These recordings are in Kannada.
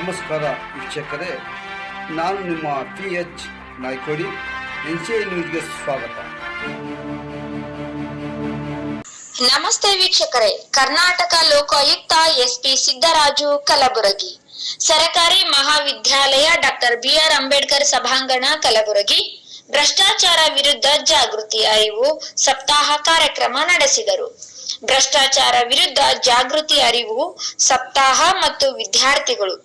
ನಮಸ್ಕಾರ ವೀಕ್ಷಕರೇ, ನಾನು ನಿಮ್ಮ P H Naikodi, N C ನ್ಯೂಸ್ಗೆ ಸ್ವಾಗತ. ನಮಸ್ತೆ ವೀಕ್ಷಕರೇ, ಕರ್ನಾಟಕ ಲೋಕಾಯುಕ್ತ ಎಸ್ಪಿ ಸಿದ್ದರಾಜು ಕಲಬುರಗಿ, ಸರಕಾರಿ ಮಹಾವಿದ್ಯಾಲಯ ಡಾಕ್ಟರ್ ಬಿಆರ್ ಅಂಬೇಡ್ಕರ್ ಸಭಾಂಗಣ ಕಲಬುರಗಿ, ಭ್ರಷ್ಟಾಚಾರ ವಿರುದ್ಧ ಜಾಗೃತಿ ಅರಿವು ಸಪ್ತಾಹ ಕಾರ್ಯಕ್ರಮ ನಡೆಸಿದರು. ಭ್ರಷ್ಟಾಚಾರ ವಿರುದ್ಧ ಜಾಗೃತಿ ಅರಿವು ಸಪ್ತಾಹ ಮತ್ತು ವಿದ್ಯಾರ್ಥಿಗಳು.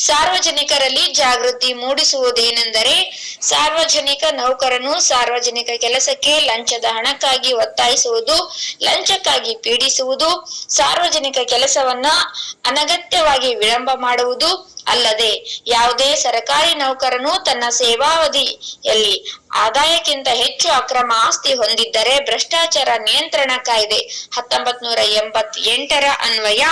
ಸಾರ್ವಜನಿಕರಲ್ಲಿ ಜಾಗೃತಿ ಮೂಡಿಸುವುದೇನೆಂದರೆ ಸಾರ್ವಜನಿಕ ನೌಕರನು ಸಾರ್ವಜನಿಕ ಕೆಲಸಕ್ಕೆ ಲಂಚದ ಹಣಕ್ಕಾಗಿ ಒತ್ತಾಯಿಸುವುದು, ಲಂಚಕ್ಕಾಗಿ ಪೀಡಿಸುವುದು, ಸಾರ್ವಜನಿಕ ಕೆಲಸವನ್ನ ಅನಗತ್ಯವಾಗಿ ವಿಳಂಬ ಮಾಡುವುದು ಅಲ್ಲದೆ ಯಾವುದೇ ಸರಕಾರಿ ನೌಕರನು ತನ್ನ ಸೇವಾವಧಿಯಲ್ಲಿ ಆದಾಯಕ್ಕಿಂತ ಹೆಚ್ಚು ಅಕ್ರಮ ಆಸ್ತಿ ಹೊಂದಿದ್ದರೆ ಭ್ರಷ್ಟಾಚಾರ ನಿಯಂತ್ರಣ ಕಾಯ್ದೆ ಹತ್ತೊಂಬತ್ ನೂರ ಎಂಬತ್ತೆಂಟರ ಅನ್ವಯ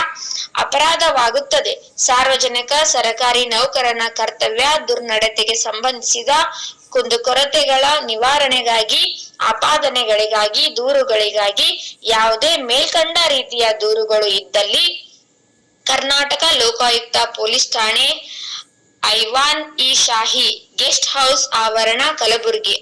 ಅಪರಾಧವಾಗುತ್ತದೆ. ಸಾರ್ವಜನಿಕ, ಸರಕಾರಿ ನೌಕರನ ಕರ್ತವ್ಯ ದುರ್ನಡತೆಗೆ ಸಂಬಂಧಿಸಿದ ಕುಂದುಕೊರತೆಗಳ ನಿವಾರಣೆಗಾಗಿ, ಆಪಾದನೆಗಳಿಗಾಗಿ, ದೂರುಗಳಿಗಾಗಿ ಯಾವುದೇ ಮೇಲ್ಕಂಡ ರೀತಿಯ ದೂರುಗಳು ಇದ್ದಲ್ಲಿ ಕರ್ನಾಟಕ ಲೋಕಾಯುಕ್ತ ಪೊಲೀಸ್ ಠಾಣೆ ಐವಾನ್ ಇ ಶಾಹಿ ಗೆಸ್ಟ್ ಹೌಸ್ ಆವರಣ ಕಲಬುರಗಿ.